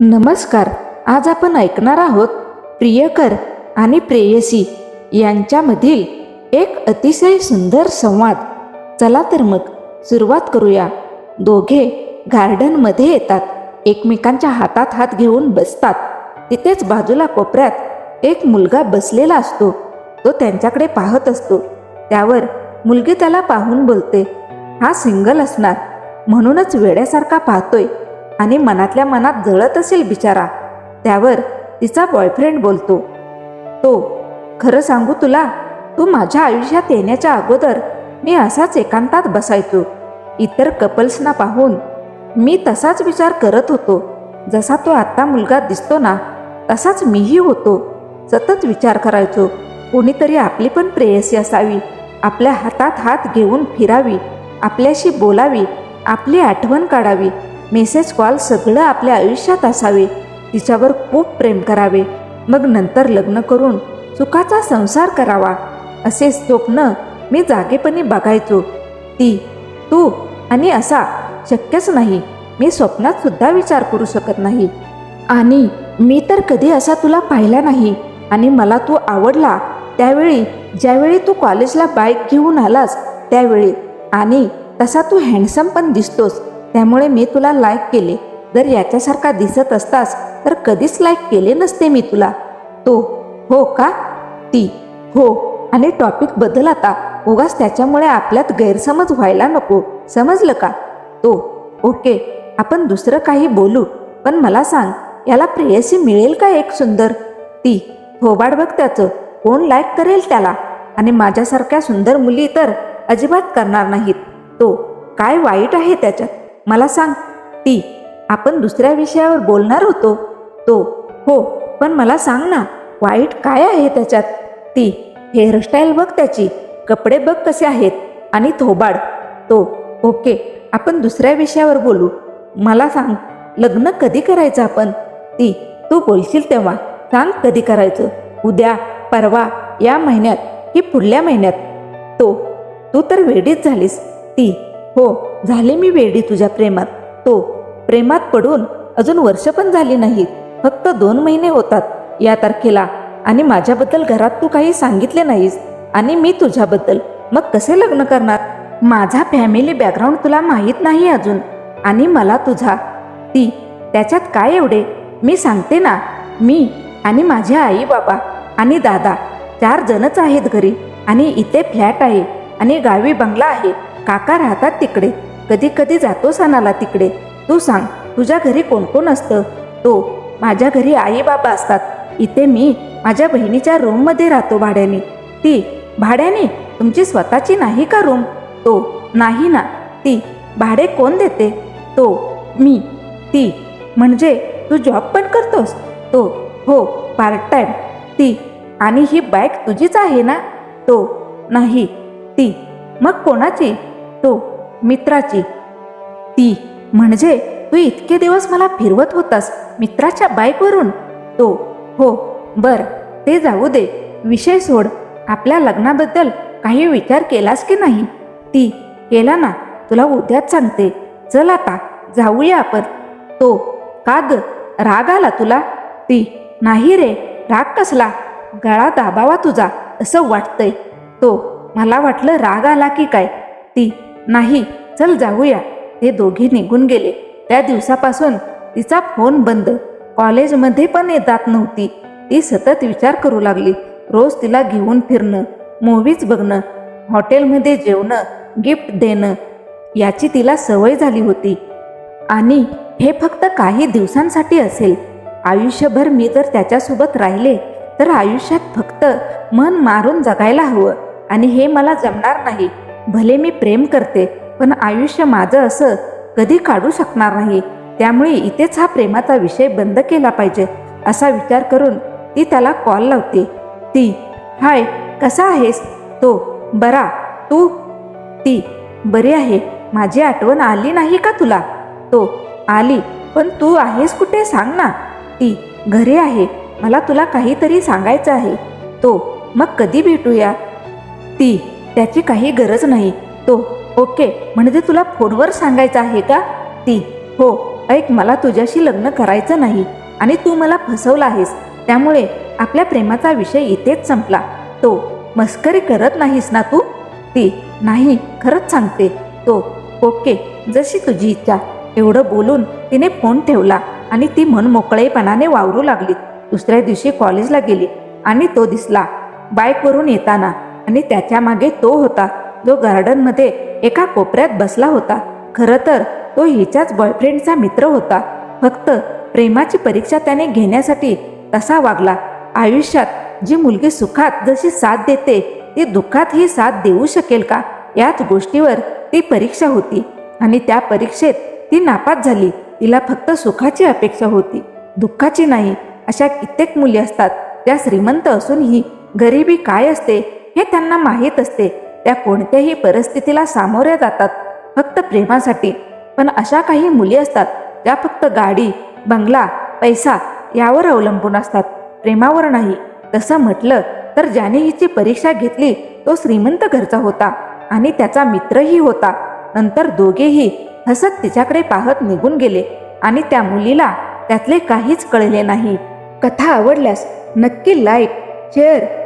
नमस्कार. आज आपण ऐकणार आहोत प्रियकर आणि प्रेयसी यांच्यामधील एक अतिशय सुंदर संवाद. चला तर मग सुरुवात करूया. दोघे गार्डनमध्ये येतात. एकमेकांच्या हातात हात घेऊन बसतात. तिथेच बाजूला कोपऱ्यात एक मुलगा बसलेला असतो. तो त्यांच्याकडे पाहत असतो. त्यावर मुलगी त्याला पाहून बोलते हा सिंगल असणार. म्हणूनच वेड्यासारखा पाहतोय. आणि मनातल्या मनात जळत असेल बिचारा. त्यावर तिचा बॉयफ्रेंड बोलतो. तो खरं सांगू तुला? तू माझ्या आयुष्यात येण्याच्या अगोदर मी असाच एकांतात बसायचो. इतर कपल्सना पाहून मी तसाच विचार करत होतो. जसा तो आत्ता मुलगा दिसतो ना तसाच मीही होतो. सतत विचार करायचो. कोणीतरी आपली पण प्रेयसी असावी. आपल्या हातात हात घेऊन फिरावी. आपल्याशी बोलावी. आपली आठवण काढावी. मेसेज कॉल सगळं आपल्या आयुष्यात असावे. तिच्यावर खूप प्रेम करावे. मग नंतर लग्न करून सुखाचा संसार करावा. असे स्वप्न मी जागेपणी बघायचो. ती तू आणि असा शक्यच नाही. मी स्वप्नात सुद्धा विचार करू शकत नाही. आणि मी तर कधी असा तुला पाहिला नाही. आणि मला तू आवडला. त्यावेळी ज्यावेळी तू कॉलेजला बाईक घेऊन आलास त्यावेळी. आणि तसा तू हँडसम पण दिसतोस. त्यामुळे मी तुला लाईक केले. जर याच्यासारखा दिसत असतास तर कधीच लाईक केले नसते मी तुला. तो हो का? ती हो. आणि टॉपिक बदल आता. उगाच त्याच्यामुळे आपल्यात गैरसमज व्हायला नको. समजलं का? तो ओके. आपण दुसरं काही बोलू. पण मला सांग याला प्रेयसी मिळेल का एक सुंदर? ती थोबाड बघ त्याचं. कोण लाईक करेल त्याला? आणि माझ्यासारख्या सुंदर मुली तर अजिबात करणार नाहीत. तो काय वाईट आहे त्याच्यात? मला सांग ती आपण दुसऱ्या विषयावर बोलणार होतो. तो हो पण मला सांग ना वाईट काय आहे त्याच्यात? ती हेअरस्टाईल बघ त्याची कपडे बघ कसे आहेत आणि थोबाड. तो ओके आपण दुसऱ्या विषयावर बोलू. मला सांग लग्न कधी करायचं आपण? ती तू बोलशील तेव्हा सांग कधी करायचं? उद्या परवा या महिन्यात की पुढल्या महिन्यात? तो तू तर वेडीच झालीस. ती हो झाले मी वेडी तुझ्या प्रेमात. तो प्रेमात पडून अजून वर्ष पण झाली नाहीत. फक्त दोन महिने होतात या तारखेला आणि माझ्याबद्दल घरात तू काही सांगितले नाहीस आणि मी तुझ्याबद्दल मग कसे लग्न करणार? माझा फॅमिली बॅकग्राऊंड तुला माहीत नाही अजून आणि मला तुझा. ती त्याच्यात काय एवढे? मी सांगते ना. मी आणि माझे आई बाबा आणि दादा चार जणच आहेत घरी आणि इथे फ्लॅट आहे आणि गावी बंगला आहे. काका राहतात तिकडे. कधी कधी जातो सणाला तिकडे. तू सांग तुझ्या घरी कोण कोण असतं? तो माझ्या घरी आई बाबा असतात. इथे मी माझ्या बहिणीच्या रूममध्ये राहतो भाड्याने. ती भाड्याने तुमची स्वतःची नाही का रूम तो नाही ना. ती भाडे कोण देते? तो मी. ती म्हणजे तू जॉब पण करतोस? तो हो पार्ट टाइम ती आणि ही बाईक तुझीच आहे ना? तो नाही. ती मग कोणाची? तो मित्राची. ती म्हणजे तू इतके दिवस मला फिरवत होतास मित्राच्या बाईकवरून? तो हो बर ते जाऊ दे. विषय सोड. आपल्या लग्नाबद्दल काही विचार केलास की नाही? ती केला ना. तुला उद्याच सांगते. चल आता जाऊया आपण. तो का ग? राग आला तुला? ती नाही रे. राग कसला? गळा दाबावा तुझा असं वाटतंय. तो मला वाटलं राग आला की काय? ती नाही चल जाऊया. ते दोघे निघून गेले. त्या दिवसापासून तिचा फोन बंद. कॉलेजमध्ये पण येतात नव्हती. ती सतत विचार करू लागली. रोज तिला घेऊन फिरणं मूव्हीज बघणं हॉटेलमध्ये जेवणं गिफ्ट देणं याची तिला सवय झाली होती. आणि हे फक्त काही दिवसांसाठी असेल. आयुष्यभर मी जर त्याच्यासोबत राहिले तर आयुष्यात फक्त मन मारून जगायला हवं. आणि हे मला जमणार नाही. भले मी प्रेम करते पण आयुष्य माझं असं कधी काढू शकणार नाही. त्यामुळे इथेच हा प्रेमाचा विषय बंद केला पाहिजे असा विचार करून ती त्याला कॉल लावते. ती हाय कसा आहेस? तो बरा. तू? ती बरी आहे. माझी आठवण आली नाही का तुला? तो आली. पण तू आहेस कुठे सांग ना. ती घरी आहे. मला तुला काहीतरी सांगायचं आहे. तो मग कधी भेटूया? ती त्याची काही गरज नाही. तो ओके म्हणजे तुला फोनवर सांगायचं आहे का? ती. हो ऐक मला तुझ्याशी लग्न करायचं नाही आणि तू मला फसवला आहेस. त्यामुळे आपल्या प्रेमाचा विषय इथेच संपला. तो मस्करी करत नाहीस ना तू? ती नाही खरंच सांगते. तो ओके जशी तुझी इच्छा. एवढं बोलून तिने फोन ठेवला आणि ती मन मोकळेपणाने वावरू लागली. दुसऱ्या दिवशी कॉलेजला गेली आणि तो दिसला. बाईकवरून येताना आणि त्याच्यामागे तो होता. जो गार्डनमध्ये एका कोपऱ्यात बसला होता. खरं तर तो हिच्याच बॉयफ्रेंडचा मित्र होता. फक्त प्रेमाची परीक्षा त्याने घेण्यासाठी तसा वागला. आयुष्यात जी मुलगी सुखात जशी साथ देते ती दुःखातही साथ देऊ शकेल का? याच गोष्टीवर ती परीक्षा होती. आणि त्या परीक्षेत ती नापास झाली. तिला फक्त सुखाची अपेक्षा होती. दुःखाची नाही अशा कित्येक मुली असतात. त्या श्रीमंत असूनही गरिबी काय असते? हे त्यांना माहीत असते. त्या कोणत्याही परिस्थितीला सामोऱ्या जातात. फक्त प्रेमासाठी. पण अशा काही मुली असतात त्या फक्त गाडी बंगला पैसा यावर अवलंबून असतात. प्रेमावर नाही. तसं म्हटलं तर ज्याने हिची परीक्षा घेतली तो श्रीमंत घरचा होता आणि त्याचा मित्रही होता. नंतर दोघेही हसत तिच्याकडे पाहत निघून गेले आणि त्या मुलीला त्यातले काहीच कळले नाही. कथा आवडल्यास नक्की लाईक शेअर